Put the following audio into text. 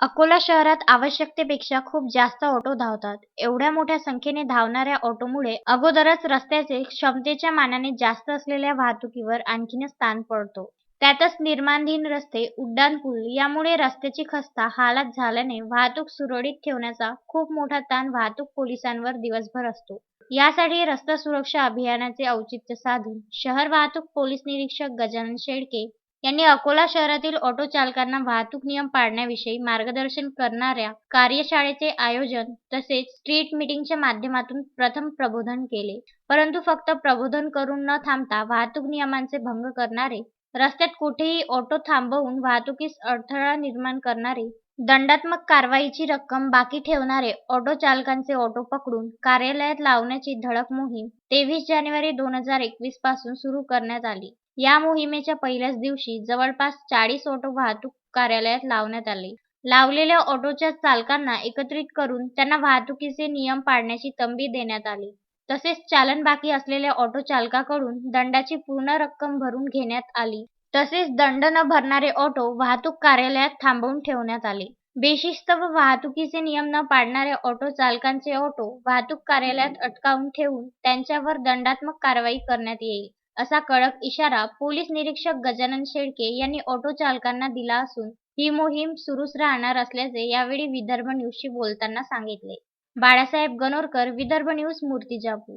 अकोला शहरात आवश्यकतेपेक्षा खूप जास्त ऑटो धावतात. एवढ्या मोठ्या संख्येने धावणाऱ्या ऑटोमुळे अगोदरच रस्त्याचे क्षमतेच्या मानाने जास्त असलेल्या वाहतुकीवर आणखीनच ताण पडतो. त्यातच निर्माणधीन रस्ते, उड्डाणपूल यामुळे रस्त्याची खस्ता हालत झाल्याने वाहतूक सुरळीत ठेवण्याचा खूप मोठा ताण वाहतूक पोलिसांवर दिवसभर असतो. यासाठी रस्ता सुरक्षा अभियानाचे औचित्य साधून शहर वाहतूक पोलीस निरीक्षक गजानन शेडके यांनी अकोला शहरातील ऑटो चालकांना वाहतूक नियम पाळण्याविषयी मार्गदर्शन करणाऱ्या कार्यशाळेचे आयोजन तसेच स्ट्रीट मीटिंगच्या माध्यमातून प्रथम प्रबोधन केले. परंतु फक्त प्रबोधन करून न थांबता वाहतूक नियमांचे भंग करणारे, रस्त्यात कुठेही ऑटो थांबवून वाहतुकीस अडथळा निर्माण करणारे, दंडात्मक कारवाईची रक्कम बाकी ठेवणारे ऑटो चालकांचे ऑटो पकडून कार्यालयात लावण्याची धडक मोहीम तेवीस जानेवारी दोन हजार एकवीसपासून सुरू करण्यात आली. या मोहिमेच्या पहिल्याच दिवशी जवळपास चाळीस ऑटो वाहतूक कार्यालयात लावण्यात आले. लावलेल्या ऑटोच्या चालकांना एकत्रित करून त्यांना वाहतुकीचे नियम पाळण्याची तंबी देण्यात आली. तसेच चालन बाकी असलेल्या ऑटो चालकाकडून दंडाची पूर्ण रक्कम भरून घेण्यात आली. तसेच दंड न भरणारे ऑटो वाहतूक कार्यालयात थांबवून ठेवण्यात आले. बेशिस्त व वाहतुकीचे नियम न पाळणाऱ्या ऑटो चालकांचे ऑटो वाहतूक कार्यालयात अटकावून ठेवून त्यांच्यावर दंडात्मक कारवाई करण्यात येईल, असा कडक इशारा पोलीस निरीक्षक गजानन शेळके यांनी ऑटो चालकांना दिला असून ही मोहीम सुरूच राहणार असल्याचे यावेळी विदर्भ न्यूजशी बोलताना सांगितले. बाळासाहेब गणोरकर, विदर्भ न्यूज, मूर्तिजापूर